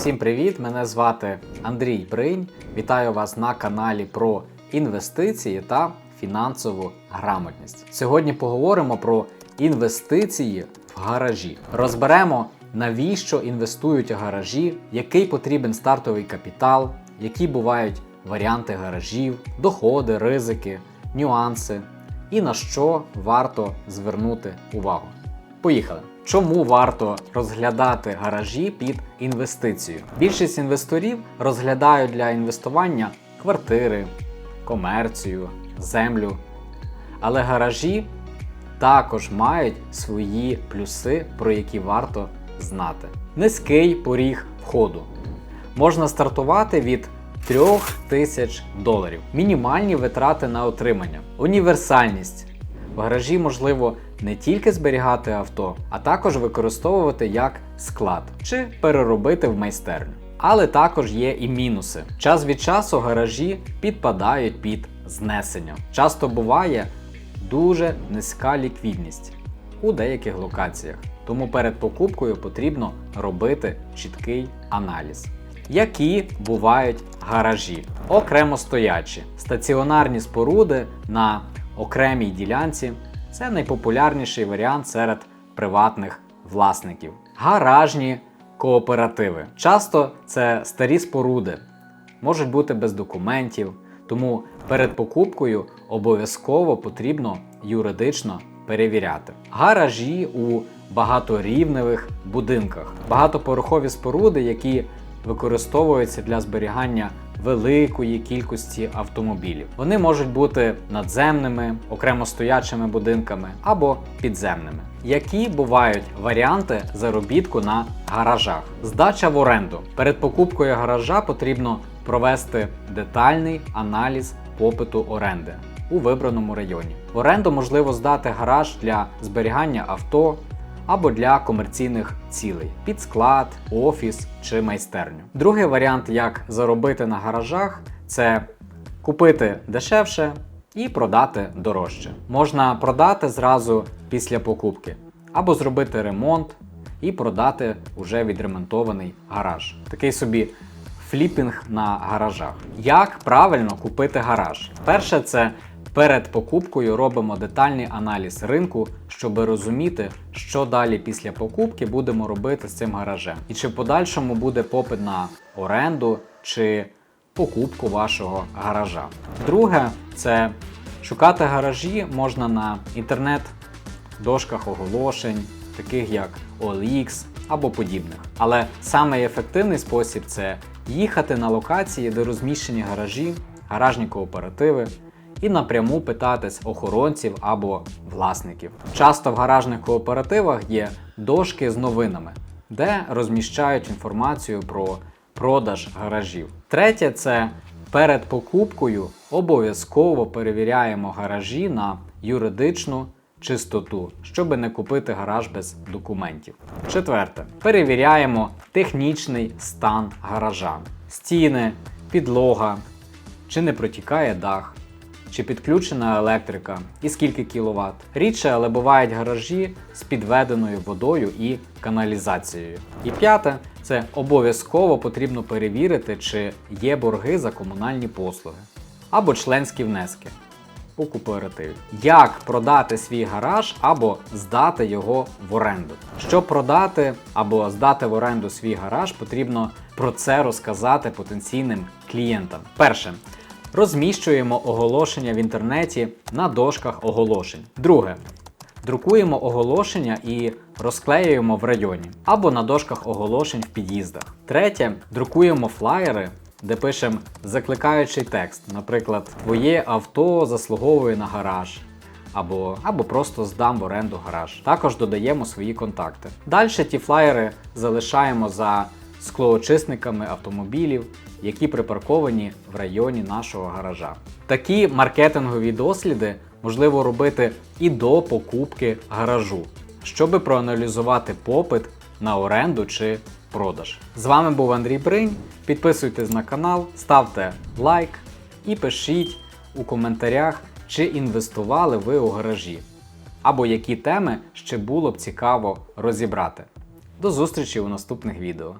Всім привіт! Мене звати Андрій Бринь. Вітаю вас на каналі про інвестиції та фінансову грамотність. Сьогодні поговоримо про інвестиції в гаражі. Розберемо, навіщо інвестують гаражі, який потрібен стартовий капітал, які бувають варіанти гаражів, доходи, ризики, нюанси і на що варто звернути увагу. Поїхали! Чому варто розглядати гаражі під інвестицію? Більшість інвесторів розглядають для інвестування квартири, комерцію, землю. Але гаражі також мають свої плюси, про які варто знати. Низький поріг входу. Можна стартувати від 3000 тисяч доларів. Мінімальні витрати на отримання, універсальність. В гаражі можливо не тільки зберігати авто, а також використовувати як склад чи переробити в майстерню. Але також є і мінуси. Час від часу гаражі підпадають під знесення. Часто буває дуже низька ліквідність у деяких локаціях. Тому перед покупкою потрібно робити чіткий аналіз. Які бувають гаражі? Окремо стоячі, стаціонарні споруди на окремій ділянці це найпопулярніший варіант серед приватних власників. Гаражні кооперативи. Часто це старі споруди, можуть бути без документів, тому перед покупкою обов'язково потрібно юридично перевіряти. Гаражі у багаторівневих будинках, багатоповерхові споруди, які використовуються для зберігання великої кількості автомобілів. Вони можуть бути надземними, окремо стоячими будинками або підземними. Які бувають варіанти заробітку на гаражах? Здача в оренду. Перед покупкою гаража потрібно провести детальний аналіз попиту оренди у вибраному районі. В оренду можливо здати гараж для зберігання авто або для комерційних цілей під склад, офіс чи майстерню. Другий варіант, як заробити на гаражах, це купити дешевше і продати дорожче. Можна продати зразу після покупки, або зробити ремонт і продати уже відремонтований гараж. Такий собі фліпінг на гаражах. Як правильно купити гараж? Перше, це перед покупкою робимо детальний аналіз ринку, щоб розуміти, що далі після покупки будемо робити з цим гаражем. І чи в подальшому буде попит на оренду чи покупку вашого гаража. Друге, це шукати гаражі можна на інтернет-дошках оголошень, таких як OLX або подібних. Але самий ефективний спосіб це їхати на локації, де розміщені гаражі, гаражні кооперативи. І напряму питатись охоронців або власників. Часто в гаражних кооперативах є дошки з новинами, де розміщають інформацію про продаж гаражів. Третє це перед покупкою обов'язково перевіряємо гаражі на юридичну чистоту, щоб не купити гараж без документів. Четверте, перевіряємо технічний стан гаража, стіни, підлога, чи не протікає дах. Чи підключена електрика і скільки кіловат. Рідше, але бувають гаражі з підведеною водою і каналізацією. І п'яте це обов'язково потрібно перевірити, чи є борги за комунальні послуги або членські внески у кооперативі. Як продати свій гараж або здати його в оренду. Щоб продати або здати в оренду свій гараж, потрібно про це розказати потенційним клієнтам. Перше. Розміщуємо оголошення в інтернеті на дошках оголошень. Друге. Друкуємо оголошення і розклеюємо в районі або на дошках оголошень в під'їздах. Третє. Друкуємо флаєри, де пишемо закликаючий текст. Наприклад, твоє авто заслуговує на гараж. Або, або просто здам в оренду гараж. Також додаємо свої контакти. Далі ті флаєри залишаємо за склоочисниками автомобілів, які припарковані в районі нашого гаража. Такі маркетингові досліди можливо робити і до покупки гаражу, щоб проаналізувати попит на оренду чи продаж. З вами був Андрій Бринь. Підписуйтесь на канал, ставте лайк і пишіть у коментарях, чи інвестували ви у гаражі, або які теми ще було б цікаво розібрати. До зустрічі у наступних відео.